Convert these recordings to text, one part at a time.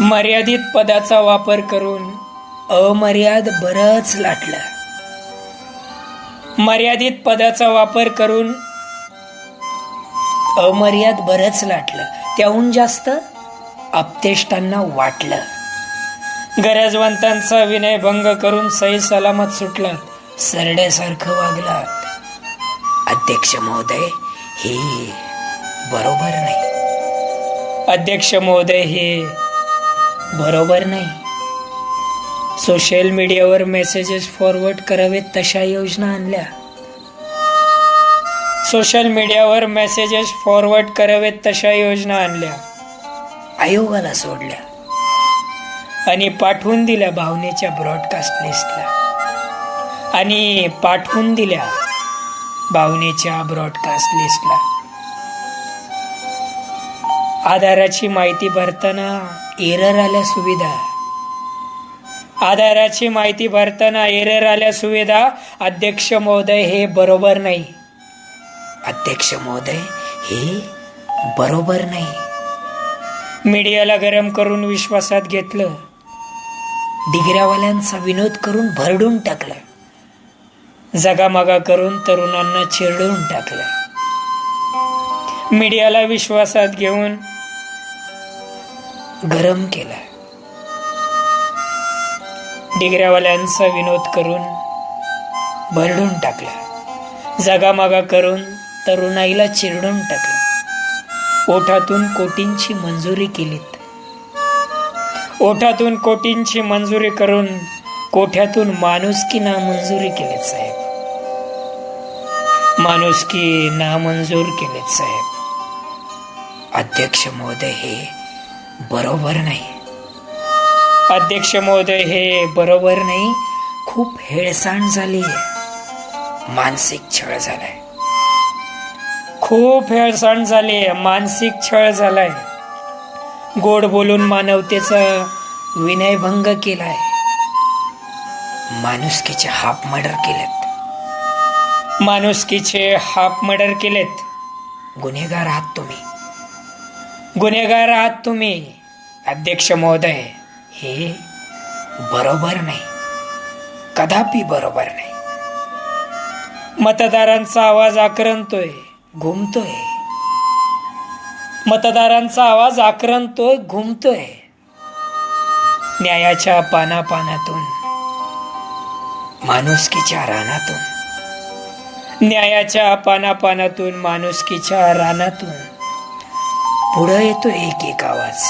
मर्यादित पदाचा वापर करून अमर्याद बरंच लाटलं. मर्यादित पदाचा वापर करून अमर्याद बरंच लाटलं. त्याहून जास्त अपतेष्टांना वाटलं. गरजवंतांचा विनयभंग करून सही सलामत सुटलात सरड्यासारखं वागलात अध्यक्ष महोदय हे बरोबर नाही. अध्यक्ष महोदय हे बरोबर नाही. सोशल मीडियावर मेसेजेस फॉरवर्ड करावेत तशा योजना आणल्या. सोशल मीडियावर मेसेजेस फॉरवर्ड करावेत तशा योजना आणल्या. आयोगाला सोडल्या. आणि पाठवून दिल्या भावनेच्या ब्रॉडकास्ट लिस्टला आणि पाठवून दिल्या भावनेच्या ब्रॉडकास्ट लिस्टला आधाराची माहिती भरताना एरर आल्या सुविधा. आधाराची माहिती भरताना एरर आल्या सुविधा. अध्यक्ष महोदय हे बरोबर नाही. अध्यक्ष महोदय हे बरोबर नाही. मीडियाला गरम करून विश्वासात घेतलं. डिग्र्यावाल्यांचा विनोद करून भरडून टाकलं. जगामागा करून तरुणांना चिरडून टाकलं. मीडियाला विश्वासात घेऊन गरम केला डिगऱ्यावाल्यांचा विनोद करून भरडून टाकला. जागामागा करून तरुणाईला चिरडून टाकला. ओठातून कोटींची मंजुरी केलीत. ओठातून कोटींची मंजुरी करून कोठ्यातून माणुसकी नामंजुरी केलीत साहेब. माणुसकी नामंजूर केलेत साहेब. अध्यक्ष महोदय हे बरोबर नाही. अध्यक्ष महोदय हे बरोबर नाही. खूप हेळसांड झाली मानसिक छळ झालाय. खूप हेळसांड झाली मानसिक छळ झालाय. गोड बोलून मानवतेचा विनयभंग केलाय. माणुसकीचे हाफ मर्डर केलेत. माणुसकीचे हाफ मर्डर केलेत. गुन्हेगार आहात तुम्ही. गुन्हेगार आहात तुम्ही. अध्यक्ष महोदय हे बरोबर नाही. कदापि बरोबर नाही. मतदारांचा आवाज आक्रंतोय घुमतोय. मतदारांचा आवाज आक्रंतोय घुमतोय. न्यायाच्या पानापानातून माणुसकीच्या रानातून. न्यायाच्या पानापानातून माणुसकीच्या रानातून. पुढं येतो एक एक आवाज.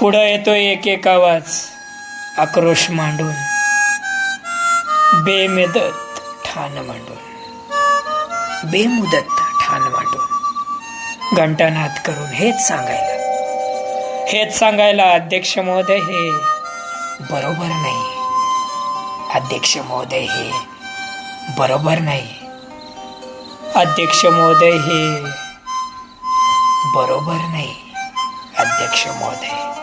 पुढं येतो एक एक आवाज. आक्रोश मांडून. बेमुदत ठाण मांडून. बेमुदत ठाण मांडून. घंटानाद करून हेच सांगायला. हेच सांगायला अध्यक्ष महोदय हे बरोबर नाही. अध्यक्ष महोदय हे बरोबर नाही. अध्यक्ष महोदय हे बरोबर नाही अध्यक्ष महोदय.